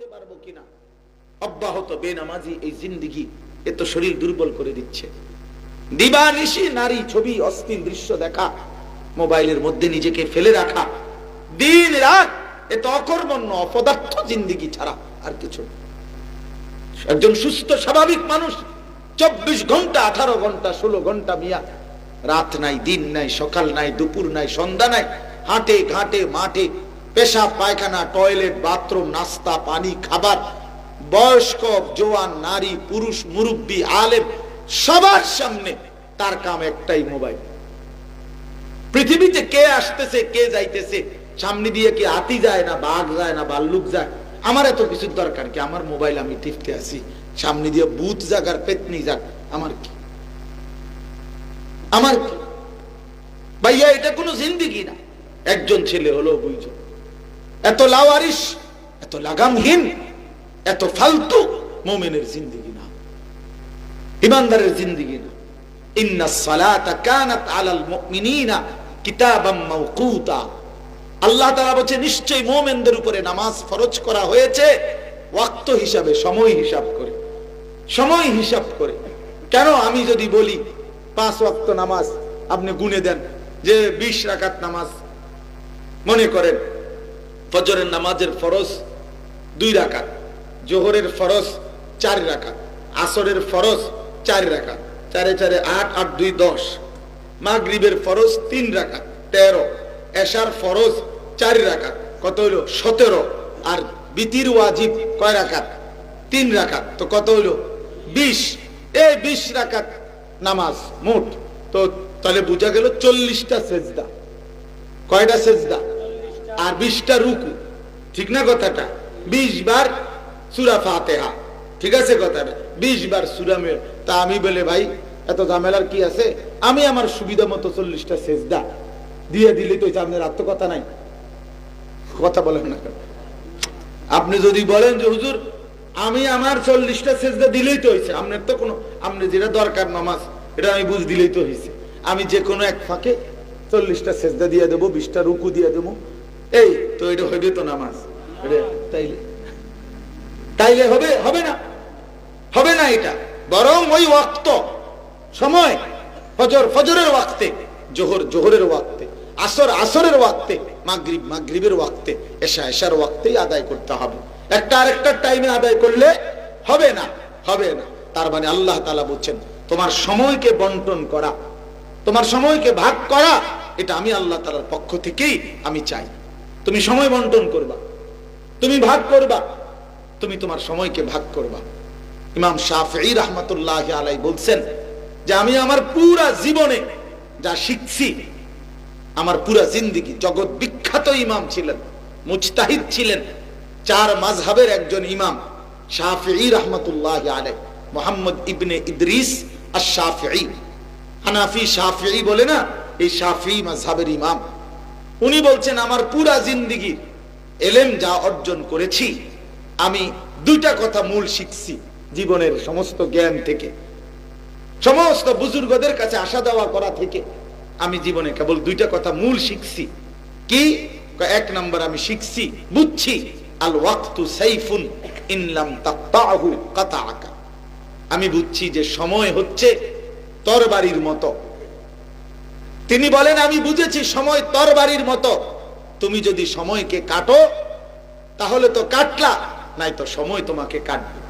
চলতে পারব কিনা? অব্যাহত বেনামাজি এই জিন্দিগি এ তো শরীর দুর্বল করে দিচ্ছে। দিবানিশি নারী ছবি দৃশ্য দেখা, মোবাইলের মধ্যে নিজেকে ফেলে রাখা। দিন রাত অকর্মণ্য, অপদার্থ জিন্দিগি ছাড়া আর কিছু একজন সুস্থ, স্বাভাবিক মানুষ, চব্বিশ ঘণ্টা, আঠারো ঘণ্টা, ষোলো ঘণ্টা মিয়া, রাত নাই, দিন নাই, সকাল নাই, দুপুর নাই, সন্ধ্যা নাই, হাটে, ঘাটে, মাঠে পেশা পায়খানা, টয়লেট, বাথরুম, নাস্তা, পানি, খাবার, বয়স্ক, জোয়ান, নারী, পুরুষ, মুরব্বী, আলেম, সবার সামনে তার কাম একটাই মোবাইল। পৃথিবীতে কে আসতেছে, কে যাইতেছে, সামনে দিয়ে কি হাতি যায় না, বাঘ যায় না ভাল্লুক যায়? আমার এত কিছুর দরকার কি? আমার মোবাইল আমি টিপতে আসি সামনে দিয়ে বুথ যাক আর পেতনি যাক, আমার কি? আমার কি? ভাইয়া, এটা কোনো জিন্দিগি না। একজন ছেলে হলো বুঝছ এত লাওয়ারিস এত লাগামহীন, এত ফালতু মোমেনের জিন্দিগি না। ইমানদারের জিন্দিগি না। ফরজ করা হয়েছে, ওয়াক্ত হিসাবে, সময় হিসাব করে। সময় হিসাব করে। কেন? আমি যদি বলি, পাঁচ ওয়াক্ত নামাজ আপনি গুনে দেন, যে বিশ রাকাত নামাজ মনে করেন ফজরের নামাজের ফরজ দুই রাকাত, জোহরের ফরজ চার রাকাত, আসরের ফরজ চার রাকাত, চারে চারে আট আট, দুই, দশ। মাগরিবের ফরজ তিন রাকাত, তেরো। এশার ফরজ চার রাকাত, কত হইল? সতেরো। আর বিতির ওয়াজিব কয় রাকাত? তিন রাকাত, তো কত হইল? বিশ। এই বিশ রাকাত নামাজ মোট। তো তাহলে বোঝা গেল চল্লিশটা সেজদা। কয়টা সেজদা? আর বিশটা রুকু। ঠিক না কথাটা? বিশ বার সুরা ফাতেহা। ঠিক আছে কথাটা? বিশ বার সুরা মে তা আমি বলে, ভাই, এত ঝামেলার কি আছে? আমি আমার সুবিধা মতো চল্লিশটা সেজদা দিয়ে দিলে তো আপনার আত্মকথা নাই। কথা বলেন না? আপনি যদি বলেন যে, হুজুর, আমি আমার চল্লিশটা সেজদা দিলেই তো হয়েছে। আপনার তো কোনো আপনি যেটা দরকার নামাজ, এটা আমি বুঝ দিলেই তো হয়েছে। আমি যে কোনো এক ফাঁকে চল্লিশটা সেজদা দিয়ে দেবো, বিশটা রুকু দিয়ে দেবো এই, তো এটা হইবে তো নামাজ। তাইলে। তাইলে হবে হবে না। হবে না এটা। বরং ওই ওয়াক্ত, সময়, ফজর, ফজরের ওয়াক্তে, জোহর, জোহরের ওয়াক্তে, আসর, আসরের ওয়াক্তে, মাগরিব, মাগরিবের ওয়াক্তে, এশা, এশার ওয়াক্তেই আদায় করতে হবে। একটা আরেকটা টাইমে আদায় করলে হবে না হবে না। তার মানে আল্লাহ তাআলা বলছেন, তোমার সময়কে বন্টন করা, তোমার সময়কে ভাগ করা, এটা আমি আল্লাহ তাআলার পক্ষ থেকেই আমি চাই। তুমি সময় বন্টন করবা। তুমি ভাগ করবা। তুমি তোমার সময়কে ভাগ করবা। ইমাম শাফি রহমতুল্লাহ আলাই বলছেন যে আমি আমার পুরা জীবনে যা শিখছি, আমার পুরা জিন্দিগি, জগৎ বিখ্যাত ইমাম ছিলেন, মুজতাহিদ ছিলেন, চার মাযহাবের একজন ইমাম শাফি রহমতুল্লাহ আলাই মোহাম্মদ ইবনে ইদ্রিস আর শাফি হানাফি শাফি বলে না, এই শাফি মাযহাবের ইমাম। উনি বলছেন, আমার পুরা জিন্দিগি এলেম যা অর্জন করেছি, আমি দুইটা কথা মূল শিখছি জীবনের সমস্ত জ্ঞান থেকে। সমস্ত বুজুর্গদের কাছে আসা দেওয়া করা থেকে আমি জীবনে কেবল দুইটা কথা মূল শিখছি। কি? এক নম্বর আমি শিখছি, বুঝছি, আল সাইফুন ইনলাম তাক্তাহু কাতাআকা। আমি বুঝছি যে সময় হচ্ছে তরবারির মতো। তিনি বলেন, আমি বুঝেছি, সময় তরবারির মতো। তুমি যদি সময়কে কাটো, তাহলে তো কাটলা, নাই তো সময় তোমাকে কাটবে।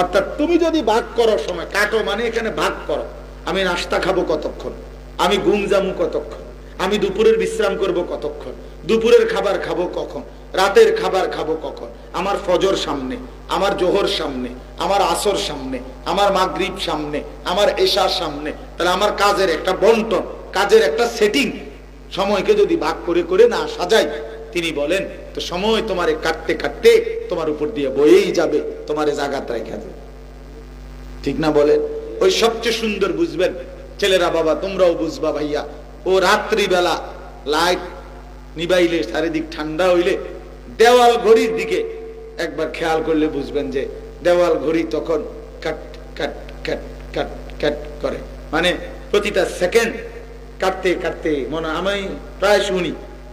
অর্থাৎ তুমি যদি ভাগ করো সময়, কাটো মানে এখানে ভাগ করো। আমি নাস্তা খাব কতক্ষণ? আমি ঘুম জামু কতক্ষণ? আমি দুপুরের বিশ্রাম করব কতক্ষণ? দুপুরের খাবার খাব কখন? রাতের খাবার খাব কখন? আমার ফজর সামনে, আমার জোহর সামনে, আমার আসর সামনে, আমার মাগরিব সামনে, আমার এশার সামনে, তাহলে আমার কাজের একটা বন্টন। কাজের একটা সেটিং সময়কে যদি ভাগ করে করে না সাজাই তিনি বলেন, তো সময় তোমারে কাটতে কাটতে তোমার উপর দিয়ে বয়েই যাবে, তোমারে জাগাত রেখা যাবে ঠিক না বলেন? ওই সবচেয়ে সুন্দর বুঝবেন, ছেলেরা বাবা, তোমরাও বুঝবা ভাইয়া, ও রাত্রি বেলা লাইট নিবাইলে চারিদিক ঠান্ডা হইলে দেওয়াল ঘড়ির দিকে একবার খেয়াল করলে বুঝবেন যে দেওয়াল ঘড়ি তখন কাট কাট কাট কাট কাট করে। মানে প্রতিটা সেকেন্ড কাটতে কাটতে, মনে আমি প্রায় শুনি।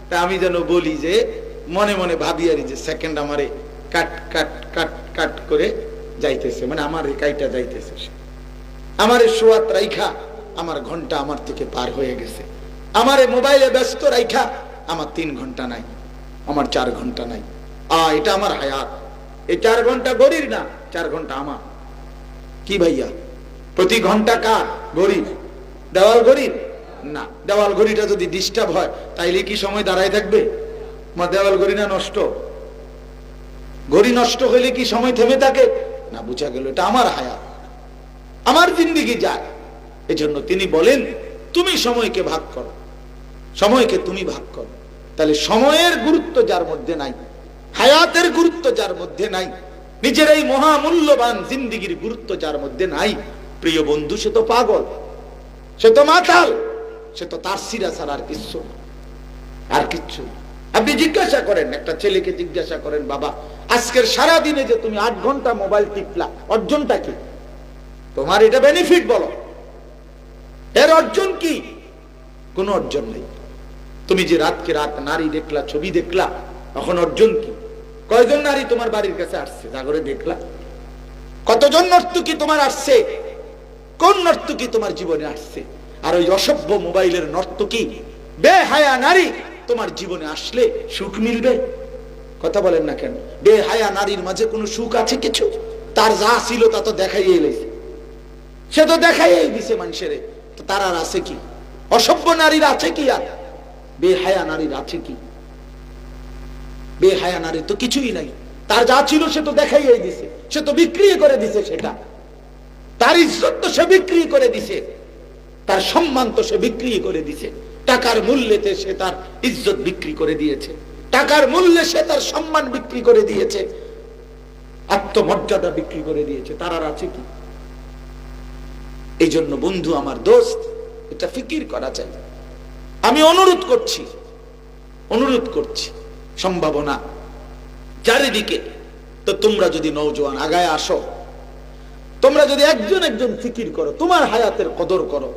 তা আমি যেন বলি যে, মনে মনে ভাবি আর যে সেকেন্ড আমারে কাট কাট কাট কাট করে যাইতেছে। মানে আমার কাইটা যাইতেছে। আমার সোয়াত রাইখা আমার ঘণ্টা আমার থেকে পার হয়ে গেছে। আমার মোবাইলে ব্যস্ত রাইখা আমার তিন ঘণ্টা নাই, আমার চার ঘণ্টা নাই। আ, এটা আমার হায়াত। এই চার ঘণ্টা গরির না, চার ঘণ্টা আমার। কি ভাইয়া? প্রতি ঘণ্টা কার? গরিব। দেওয়াল গরিব? না, দেওয়াল ঘড়িটা যদি ডিস্টার্ব হয়, তাইলে কি সময় দাঁড়ায় থাকবে? আমার দেওয়াল ঘড়ি না নষ্ট? ঘড়ি নষ্ট হইলে কি সময় থেমে থাকে? না, বুঝা গেল, এটা আমার হায়াত। আমার জিন্দিগি যায়। এজন্য তিনি বলেন, তুমি সময়কে ভাগ করো। সময়কে তুমি ভাগ করো। তাহলে সময়ের গুরুত্ব যার মধ্যে নাই, হায়াতের গুরুত্ব যার মধ্যে নাই, নিজের এই মহামূল্যবান জিন্দিগির গুরুত্ব যার মধ্যে নাই। প্রিয় বন্ধু, সে তো পাগল, সে তো মাতাল। সে তো তার সিরা ছাড়া আর কিচ্ছু আর কিচ্ছু আপনি জিজ্ঞাসা করেন, একটা ছেলেকে জিজ্ঞাসা করেন, বাবা, আজকের সারা দিনে যে তুমি আট ঘণ্টা মোবাইল টিপলা, অর্জনটা কি? তোমার এটা বেনিফিট বলো। এর অর্জন কি? কোন অর্জন নেই। তুমি যে রাতকে রাত নারী দেখলা, ছবি দেখলা এখন অর্জন কি? কয়জন নারী তোমার বাড়ির কাছে আসছে? জাগরে দেখলা। কতজন নর্তকী তোমার আসছে? কোন নর্তকী তোমার জীবনে আসছে? আর ওই অসভ্য মোবাইলের নর্তকী বেহায়া নারী, তোমার জীবনে আসলে সুখ মিলবে? কথা বলেন না কেন? বেহায়া নারীর মাঝে কোনো সুখ আছে কিছু? তার যা ছিল তা তো দেখাই এলেছে। সে তো দেখাই দিছে মানুষের। তার আর আছে কি? অসভ্য নারীর আছে কি আর? বেহায়া নারীর আছে কি? বেহায়া নারীর তো কিছুই নাই। তার যা ছিল সে তো দেখাই দিছে। সে তো বিক্রি করে দিছে সেটা। তার ইজ্জত তো সে বিক্রি করে দিছে। তার সম্মান তো সে বিক্রি করে দিছে। টাকার মূল্যেতে সে তার ইজ্জত বিক্রি করে দিয়েছে। টাকার মূল্যে সে তার সম্মান বিক্রি করে দিয়েছে। আত্মমর্যাদা বিক্রি করে দিয়েছে। তার আছে কি? এই জন্য বন্ধু আমার দোস্ত, এটা ফিকির করা চাই। আমি অনুরোধ করছি অনুরোধ করছি, সম্ভাবনা চারিদিকে। তো তোমরা যদি নৌজওয়ান আগায় আসো, তোমরা যদি একজন একজন ফিকির করো, তোমার হায়াতের কদর করো।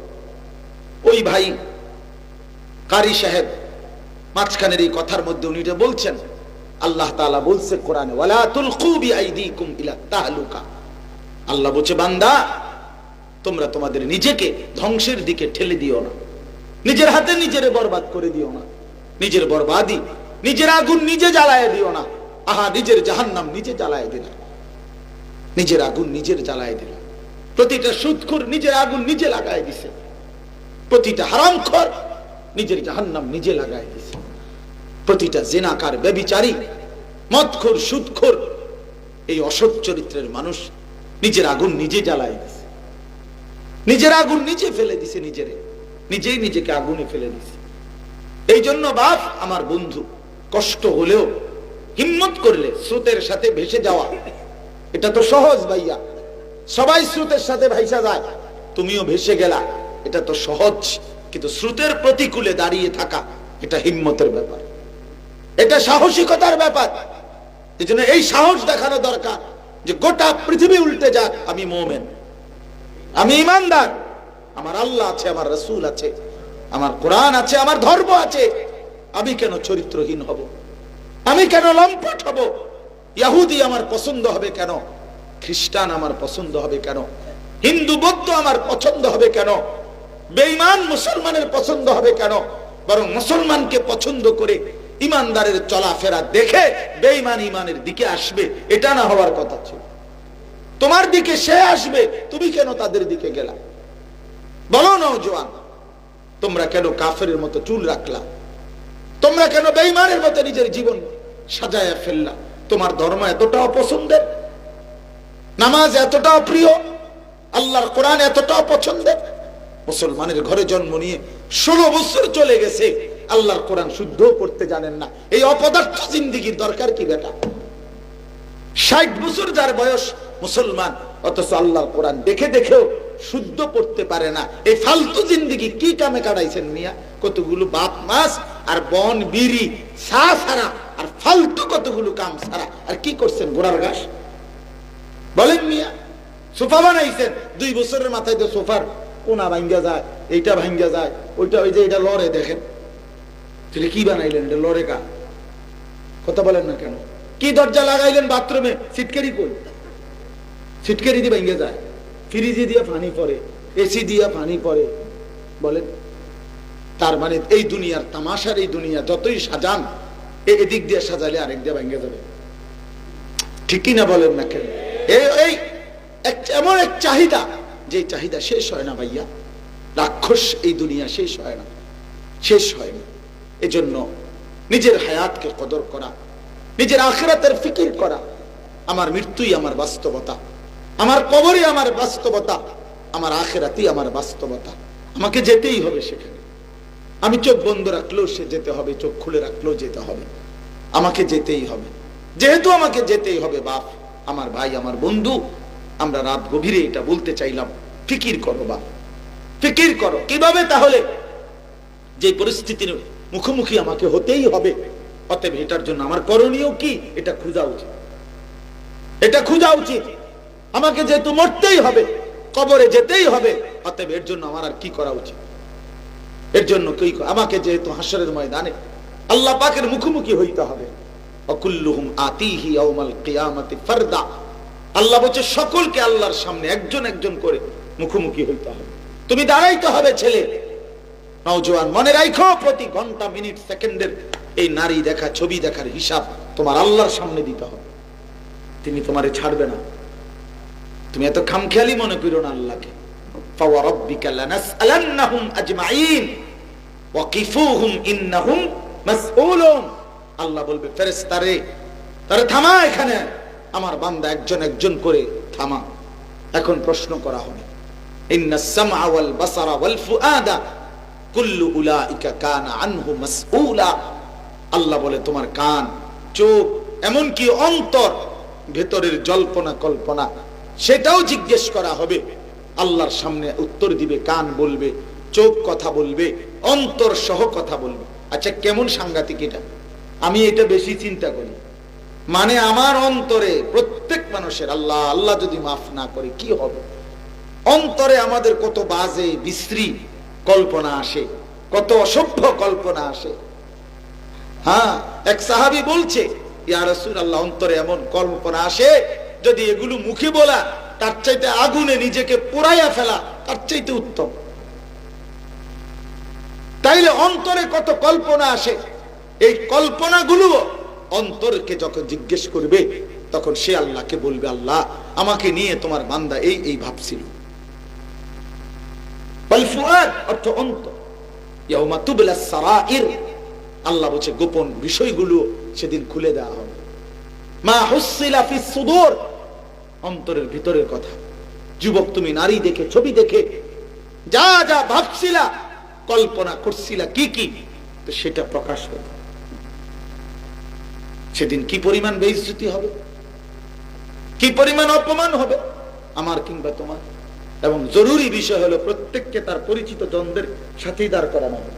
ওই ভাই কারি সাহেব মাঝখানের এই কথার মধ্যে উনি এটা বলছেন, আল্লাহ তাআলা বলছে কোরআনে আল্লাহ বলছে, বান্দা, তোমরা তোমাদের নিজেকে ধ্বংসের দিকে ঠেলে দিও না। নিজের হাতে নিজেরে বরবাদ করে দিও না। নিজের বরবাদি নিজের আগুন নিজে জ্বালায় দিও না। আহা, নিজের জাহান্নাম নিজে জ্বালায় দিলা। নিজের আগুন নিজের জ্বালায় দিল। প্রতিটা সুদখোর নিজের আগুন নিজে লাগায় দিছে। প্রতিটা হারামখোর নিজের জাহান্নাম নিজে লাগায় দিছে। প্রতিটা জেনাকার, ব্যবিচারী, মদখোর, সুদখোর, এই অসৎ চরিত্রের মানুষ নিজের আগুন নিজে জ্বালায় দিছে। নিজের আগুন নিজে ফেলে দিছে নিজেরে। নিজেই নিজেকে আগুনে ফেলে দিছে। এই জন্য বাপ, আমার বন্ধু, কষ্ট হলেও হিম্মত করলে স্রোতের সাথে ভেসে যাওয়া, এটা তো সহজ ভাইয়া। সবাই স্রোতের সাথে ভাইসা যায়, তুমিও ভেসে গেলা। এটা তো সহজ, কিন্তু স্রোতের প্রতিকূলে দাঁড়িয়ে থাকা এটা হিম্মতের ব্যাপার। এটা সাহসিকতার ব্যাপার। এই জন্য এই সাহস দেখানো দরকার যে গোটা পৃথিবী উল্টে যাক, আমি মোমেন। আমি ইমানদার। আমার আল্লাহ আছে, আমার রসুল আছে, আমার কোরআন আছে, আমার ধর্ম আছে। আমি কেন চরিত্রহীন হব? আমি কেন লম্পট হব? ইয়াহুদি আমার পছন্দ হবে কেন? খ্রিস্টান আমার পছন্দ হবে কেন? হিন্দু বৌদ্ধ আমার পছন্দ হবে কেন? বেঈমান মুসলমানের পছন্দ হবে কেন? বরং মুসলমানকে পছন্দ করে ইমানদারের চলাফেরা দেখে বেঈমান ইমানের দিকে আসবে, এটা না হওয়ার কথা ছিল। তোমার দিকে সে আসবে, তুমি কেন তাদের দিকে গেলা? বলো নৌজওয়ান তোমরা কেন কাফের মতো চুল রাখলা? তোমরা কেন বেঈমানের মতো নিজের জীবন সাজায়া ফেললা? তোমার ধর্ম এতটাও পছন্দের নামাজ এতটাও প্রিয়? আল্লাহর কোরআন এতটাও পছন্দের মুসলমানের ঘরে জন্ম নিয়ে ষোলো বছর চলে গেছে, আল্লাহর কোরআন শুদ্ধ করতে জানেন না। এই অপদার্থ জিন্দিগির দরকার কি বেটা? ষাট বছর যার বয়স মুসলমান, অথচ আল্লাহর কোরআন দেখে দেখেও শুদ্ধ করতে পারে না। এই ফালতু জিন্দিগি কি কামে কাটাইছেন মিয়া? কতগুলো বাপ, মাস আর বন, বিড়ি, চা ছাড়া আর ফালতু কতগুলো কাম ছাড়া। আর কি করছেন ঘোড়ার ঘাস? বলেন মিয়া, সোফা বানাইছেন, দুই বছরের মাথায় তো সোফার কোনা ভাঙ্গা যায়, এইটা ভাঙ্গা যায়, ওইটা ওই যে এটা লড়ে দেখেন। তাহলে কি বানাইলেন এটা, লড়ে কা কথা বলেন না কেন? কি দরজা লাগাইলেন বাথরুমে? সিটকারি কই? সিটকারি দিয়ে ভেঙে যায়। ফ্রিজে দিয়ে পানি পড়ে, এসি দিয়ে পানি পড়ে, বলেন। তার মানে এই দুনিয়ার তামাশার এই দুনিয়া যতই সাজান এদিক দিয়ে সাজালে আরেক দিয়ে ভেঙে যাবে। ঠিকই না বলেন না কেন? এই এমন এক চাহিদা যে চাহিদা শেষ হয় না ভাইয়া, রাক্ষস এই দুনিয়া শেষ হয় না, শেষ হয় না এজন্য নিজের হায়াতকে কদর করা, নিজের আখেরাতের ফিকির করা, আমার মৃত্যুই আমার বাস্তবতা, আমার কবরই আমার বাস্তবতা, আমার আখেরাতেই আমার বাস্তবতা। আমাকে যেতেই হবে সেখানে। আমি চোখ বন্ধ রাখলেও সে যেতে হবে, চোখ খুলে রাখলেও যেতে হবে। আমাকে যেতেই হবে। যেহেতু আমাকে যেতেই হবে বাপ, আমার ভাই, আমার বন্ধু আমরা রাত গভীরে এটা বলতে চাইলাম, ফিকির করো বাপ ফিকির করো। কীভাবে তাহলে? যে পরিস্থিতির মুখোমুখি আমাকে হতেই হবে। অতএব এটার জন্য আমার করণীয় কি? এটা খোঁজা উচিত। এটা খোঁজা উচিত। আমাকে যেহেতু মরতেই হবে, কবরে যেতেই হবে, অতএব এর জন্য আমার আর কি করা উচিত? এর জন্য কি আমাকে যেহেতু হাসরের ময়দানে আল্লাহ পাকের মুখোমুখি হইতে হবে। অকুল্লুহুম আতিহি ইয়াউমাল কিয়ামাতি ফারদা। আল্লাহ বলছে, সকলকে আল্লাহর সামনে একজন একজন করে মুখোমুখি হইতে হবে। তুমি দাঁড়াইতে হবে, ছেলে। নওজোয়ান, মনে রাখো প্রতি ঘণ্টা, মিনিট, সেকেন্ডের এই নারী দেখা, ছবি দেখার হিসাব তোমার আল্লাহর সামনে দিতে হবে। তিনি তোমারে ছাড়বে না। তুমি এত খামখেয়ালি মনে করো না আল্লাহকে। আল্লাহ বলবে ফেরেস্তারে তারে থামা এখানে। আমার বান্দা একজন একজন করে থামা। এখন প্রশ্ন করা হবে আল্লাহ বলে, তোমার কান, চোখ, এমনকি অন্তর, ভেতরের জল্পনা কল্পনা, সেটাও জিজ্ঞেস করা হবে। আল্লাহর সামনে উত্তর দিবে, কান বলবে, চোখ কথা বলবে, অন্তর সহ কথা বলবে। আচ্ছা কেমন সাংঘাতিক এটা? আমি এটা বেশি চিন্তা করি। মানে আমার অন্তরে প্রত্যেক মানুষের আল্লাহ আল্লাহ যদি মাফ না করে, কি হবে? অন্তরে আমাদের কত বাজে, বিশ্রী কল্পনা আসে, কত অসভ্য কল্পনা আসে। হ্যাঁ এক সাহাবি বলছে আল্লাহ অন্তরে এমন কল্পনা আসে, যদি এগুলো মুখে বলা, তার চাইতে আগুনে নিজেকে পোড়াইয়া ফেলা, তার চাইতে উত্তম। তাইলে অন্তরে কত কল্পনা আসে, এই কল্পনাগুলো অন্তরকে যখন জিজ্ঞেস করবে, তখন সে আল্লাহকে বলবে, আল্লাহ, আমাকে নিয়ে তোমার বান্দা এই এই ভাবছিল। অর্থ আল্লাহ বলছে, গোপন বিষয়গুলো সেদিন খুলে দেওয়া হবে। মা হুসিলা সুদূর। অন্তরের ভিতরের কথা। যুবক, তুমি নারী দেখে, ছবি দেখে, যা যা ভাবছিলা, কল্পনা করছিলা কি কি? সেটা প্রকাশ হবে সেদিন কি পরিমাণ বেইজ্জতি হবে? কি পরিমাণ অপমান হবে? আমার কিংবা তোমার? এবং জরুরি বিষয় হলো প্রত্যেককে তার পরিচিত দ্বন্দ্বের সাথেই দাঁড় করানো হবে।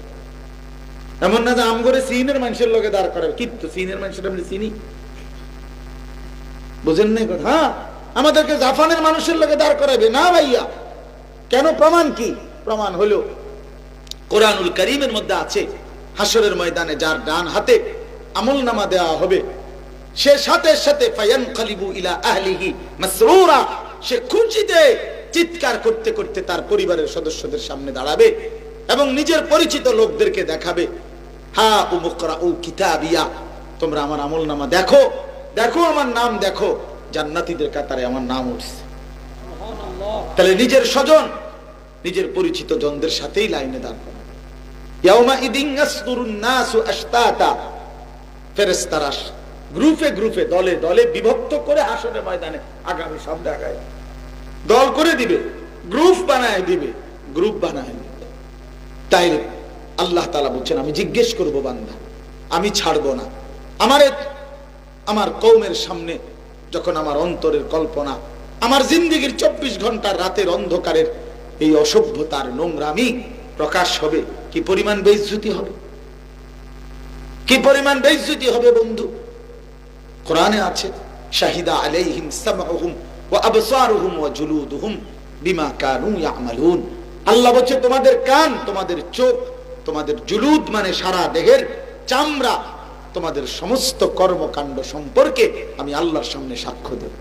এমন না যে আম করে সিনের মানুষের লোকে দাঁড় করাবে। কিন্তু সিনের মানুষের আমরা চিনি বুঝেন নাই কথা? হ্যাঁ আমাদেরকে জাপানের মানুষের লোকে দাঁড় করাবে। না ভাইয়া, কেন প্রমাণ কি? প্রমাণ হলো, কোরআনুল করিমের মধ্যে আছে হাসরের ময়দানে যার ডান হাতে আমল নামা দেওয়া হবে। সে সাথে সাথে ফায়ান খালিবু সে খুশিতে চিৎকার করতে করতে তার পরিবারের সদস্যদের সামনে দাঁড়াবে এবং নিজের পরিচিত লোকদেরকে দেখাবে। হা উ মুকরা উ কিতাবিয়া, তোমরা আমার আমল নামা দেখো দেখো আমার নাম দেখো। জান্নাতীদের কাতারে আমার নাম উঠছে। তাহলে নিজের স্বজন, নিজের পরিচিত জনদের সাথেই লাইনে দাঁড় করা ফেরেশতারা গ্রুপে গ্রুপে, দলে দলে বিভক্ত করে হাসরের ময়দানে আগামী সব জায়গায় দল করে দিবে, গ্রুপ বানায় দিবে, গ্রুপ বানায় তাই আল্লাহ তাআলা বলছেন, আমি জিজ্ঞেস করব বান্দা, আমি ছাড়বো না। আমারে আমার কৌমের সামনে যখন আমার অন্তরের কল্পনা, আমার জিন্দিগির চব্বিশ ঘণ্টার রাতের অন্ধকারের এই অসভ্যতার নোংরামি প্রকাশ হবে, কি পরিমাণ বেইজ্জতি হবে? কি পরিমাণ বেইজ্জতি হবে বন্ধু? কোরআনে আছে, শাহিদা আলাইহিম সামউহুম ওয়া আবসারুহুম ওয়া জুলুদুহুম বিমা কানু ইয়ামালুন। আল্লাহ বলছে, তোমাদের কান, তোমাদের চোখ, তোমাদের জুলুদ মানে সারা দেহের চামড়া, তোমাদের সমস্ত কর্মকাণ্ড সম্পর্কে আমি আল্লাহর সামনে সাক্ষ্য দেব।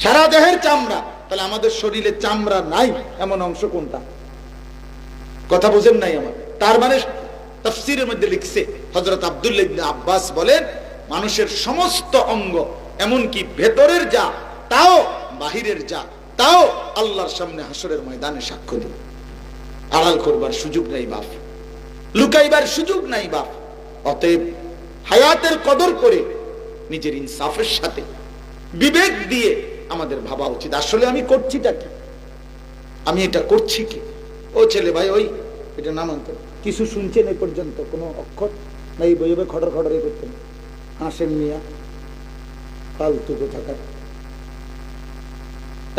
সারা দেহের চামড়া, তাহলে আমাদের শরীরে চামড়া নাই, এমন অংশ কোনটা? কথা বুঝেন নাই আমার। তার মানে তফসিরের মধ্যে লিখছে হজরত আব্দুল্লাহ ইবনে আব্বাস বলেন, মানুষের সমস্ত অঙ্গ, এমনকি ভেতরের যা, তাও বাহিরের যা, তাও আল্লাহর সামনে হাসরের ময়দানে সাক্ষ্য দিবে। আড়াল করবার সুযোগ নাই বাপ, লুকাইবার সুযোগ নাই বাপ, অতএব হায়াতের কদর করে নিজের ইনসাফের সাথে বিবেক দিয়ে আমাদের ভাবা উচিত। আসলে আমি করছিটা কি? আমি এটা করছি কি? ও ছেলে ভাই, ওই, এটা নামান তো কিছু শুনছেন এ পর্যন্ত? কোনো অক্ষর না, এই বইবে খটর খটরই করতেন। হাসেন মিয়া ফালতু কোথাকার।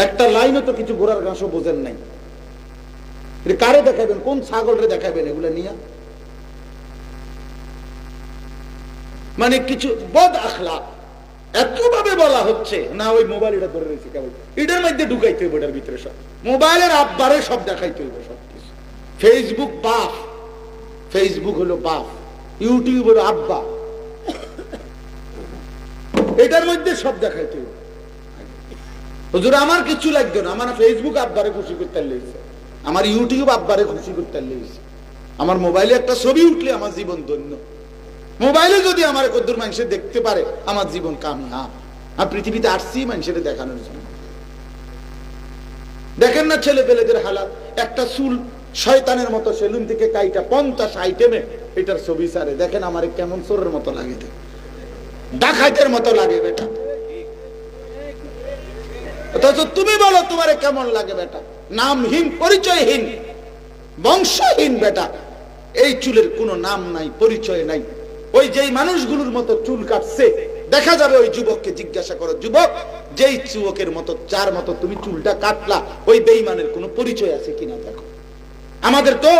একটা লাইনও তো কিছু ঘোড়ার ঘাসও বোঝেন নাই। কারে দেখাবেন কোন ছাগলরে দেখাবেন এগুলা নিয়ে? মানে কিছু বদ আখলা এতভাবে বলা হচ্ছে। না, ওই মোবাইল এটা ধরে রয়েছে কেবল। এটার মধ্যে ঢুকাইতে হইব এটার ভিতরে সব। মোবাইলের আব্বারে সব দেখাইতে হইব সব কিছু ফেসবুক বাপ ফেসবুক হলো বাপ ইউটিউব হলো আব্বা। এটার মধ্যে সব দেখাইতে আমার কিছু লাগতো না। আমার ফেসবুক আব্বারে খুশি করতে লেগেছে। আমার ইউটিউব আব্বারে খুশি করতে লেগেছে। আমার মোবাইলে একটা ছবি উঠলে আমার জীবন ধন্য। মোবাইলে যদি আমার কদ্দুর মানুষের দেখতে পারে, আমার জীবন কামিয়াব। আর পৃথিবীতে আসছি মানুষের দেখানোর জন্য। দেখেন না ছেলে পেলেদের হালাত? একটা চুল শয়তানের মতো সেলুন থেকে কাইটা পঞ্চাশ আইটেমে এটার ছবি সারে দেখেন আমার কেমন চোরের মতো লাগে। ডাকাইতের মতো লাগে বেটা। তুমি বলো তোমারে কেমন লাগে বেটা। নামহীন, পরিচয়হীন, বংশহীন বেটা। এই চুলের কোনো নাম নাই, পরিচয় নাই। ওই যেই মানুষগুলোর মতো চুল কাটছে, দেখা যাবে ওই যুবককে জিজ্ঞাসা করো, যুবক, যেই যুবকের মতো চার মতো তুমি চুলটা কাটলা, ওই বেইমানের কোনো পরিচয় আছে কিনা দেখো? আমাদের তো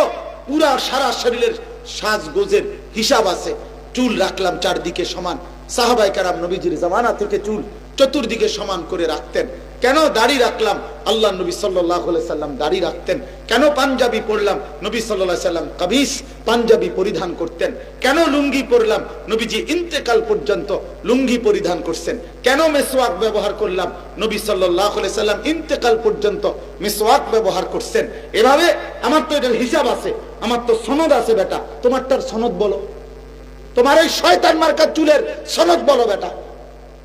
পুরা সারা শরীরের সাজ গোজের হিসাব আছে। চুল রাখলাম চারদিকে সমান। সাহাবাই কারাম নবীজির জামানা থেকে চুল চতুর্দিকে সমান করে রাখতেন। কেন দাড়ি রাখলাম? আল্লাহ নবী সাল্লাহ সাল্লাম দাড়ি রাখতেন। কেন পাঞ্জাবি পরলাম? নবী সাল্লাহ সাল্লাম কাবিস পাঞ্জাবি পরিধান করতেন। কেন লুঙ্গি পরলাম? নবীজি ইন্তেকাল পর্যন্ত লুঙ্গি পরিধান করছেন। কেন মেসওয়াক ব্যবহার করলাম? নবী সাল্লাহ সাল্লাম ইন্তেকাল পর্যন্ত মেসওয়াক ব্যবহার করছেন। এভাবে আমার তো এটার হিসাব আছে। আমার তো সনদ আছে বেটা। তোমার তোমারটার সনদ বলো। তোমার এই শয়তান মার্কার চুলের সনদ বলো বেটা।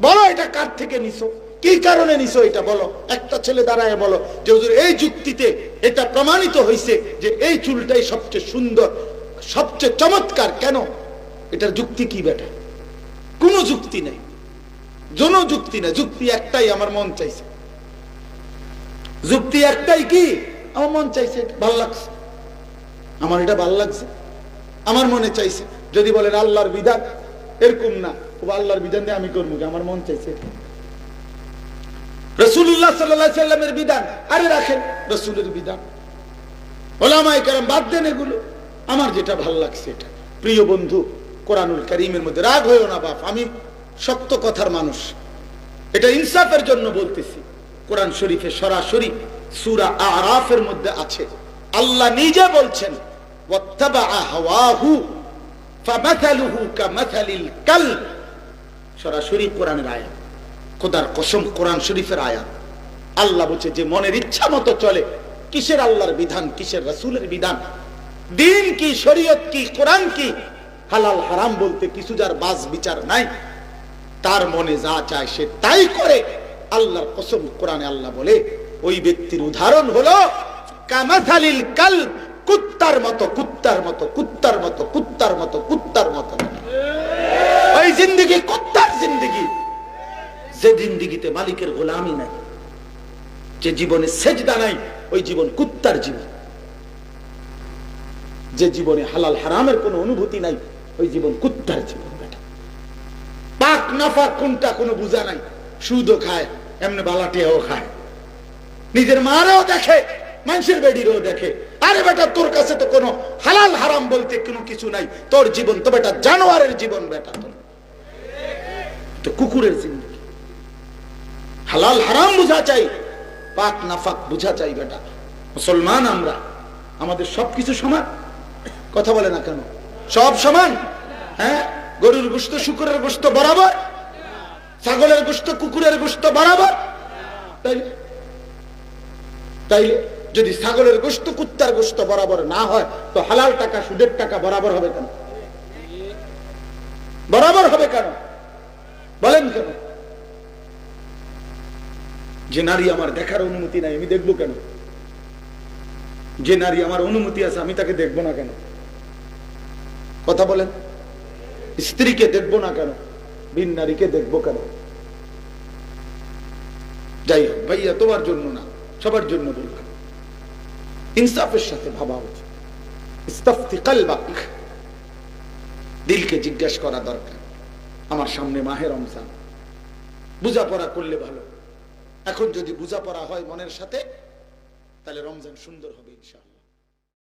বলো এটা কার থেকে নিছো? কি কারণে নিছো এটা বলো? একটা ছেলে দাঁড়ায় বলো যে, হুজুর, এই যুক্তিতে এটা প্রমাণিত হয়েছে যে এই চুলটাই সবচেয়ে সুন্দর, সবচেয়ে চমৎকার। কেন? এটার যুক্তি কি বেটা কোনো যুক্তি নেই। কোনো যুক্তি নেই। যুক্তি একটাই আমার মন চাইছে। যুক্তি একটাই কি? আমার মন চাইছে ভালো লাগছে। আমার এটা ভালো লাগছে। আমার মনে চাইছে। যদি বলেন আল্লাহর বিধান, এরকম না। আল্লাহর বিধান দিয়ে আমি করব আমার মন চাইছে। রসুল্লাহ সাল্লাহ সাল্লামের বিধান। আরে রাখেন, রসুলের বিধান। ওলামাই কারাম বাদ দেন এগুলো। আমার যেটা ভালো লাগছে এটা। প্রিয় বন্ধু, কোরআনুল করিমের মধ্যে রাগ হয়েও না বাপ, আমি কথার মানুষ। এটা ইনসাফের জন্য বলতেছি। কোরআন শরীফে সরাসরি সুরা আরাফের মধ্যে আছে। আল্লাহ নিজে বলছেন কালব। সরাসরি কোরআনের আয়াত। খোদার কসম কোরআন শরীফের আয়াত। আল্লাহ বলছে, যে মনের ইচ্ছা মতো চলে, কিসের আল্লাহর বিধান, কিসের রাসূলের বিধান? দিন কি, শরীয়ত কি, কোরআন কি? হালাল হারাম বলতে কিছু যার বাস বিচার নাই। তার মনে যা চায় সে তাই করে। আল্লাহর কসম কোরআনে আল্লাহ বলে, ওই ব্যক্তির উদাহরণ হলো কামাথালিল কাল কুত্তার মতো কুত্তার মতো কুত্তার মতো কুত্তার মতো কুত্তার মতো। ওই জিন্দগি, কুত্তার জিন্দগি। যে জিন্দগিতে মালিকের গোলামি নাই, যে জীবনে সেজদা নাই, ওই জীবন কুত্তার জীবন। যে জীবনে হালাল হারামের কোনো অনুভূতি নাই, ওই জীবন কুত্তার জীবন বেটা। পাক নাফাক কোনটা কোনো বুঝা নাই, সুদও খায়, এমনি বালাটিয়াও খায়। নিজের মারেও দেখে, মানুষের বেডিরও দেখে। আরে বেটা, তোর কাছে তো কোনো হালাল হারাম বলতে কোনো কিছু নাই, তোর জীবন তো বেটা জানোয়ারের জীবন বেটা। তোর তো কুকুরের জিন্দগি। হালাল হারাম বুঝা চাই, পাক নাফাক বুঝা চাই বেটা। মুসলমান আমরা, আমাদের সবকিছু সমান। কথা বলে না কেন? সব সমান? হ্যাঁ? গরুর গোস্ত শুকুরের গোস্ত বরাবর? ছাগলের গোস্ত কুকুরের গোস্ত বরাবর? তাইলে যদি ছাগলের গোস্ত কুত্তার গোস্ত বরাবর না হয়, তো হালাল টাকা, সুদের টাকা বরাবর হবে কেন? বরাবর হবে কেন? বলেন কেন? যে নারী আমার দেখার অনুমতি নাই, আমি দেখব কেন? যে নারী আমার অনুমতি আছে, আমি তাকে দেখব না কেন? কথা বলেন। স্ত্রীকে দেখব না কেন? বিন নারীকে দেখব কেন? যাই হোক, ভাইয়া, তোমার জন্য না, সবার জন্য বললাম। ইনসাফের সাথে ভাবা উচিত। দিলকে জিজ্ঞেস করা দরকার। আমার সামনে মাহে রমজান। বোঝাপড়া করলে ভালো। এখন যদি বোঝাপড়া হয় মনের সাথে, তাহলে রমজান সুন্দর হবে ইনশাআল্লাহ।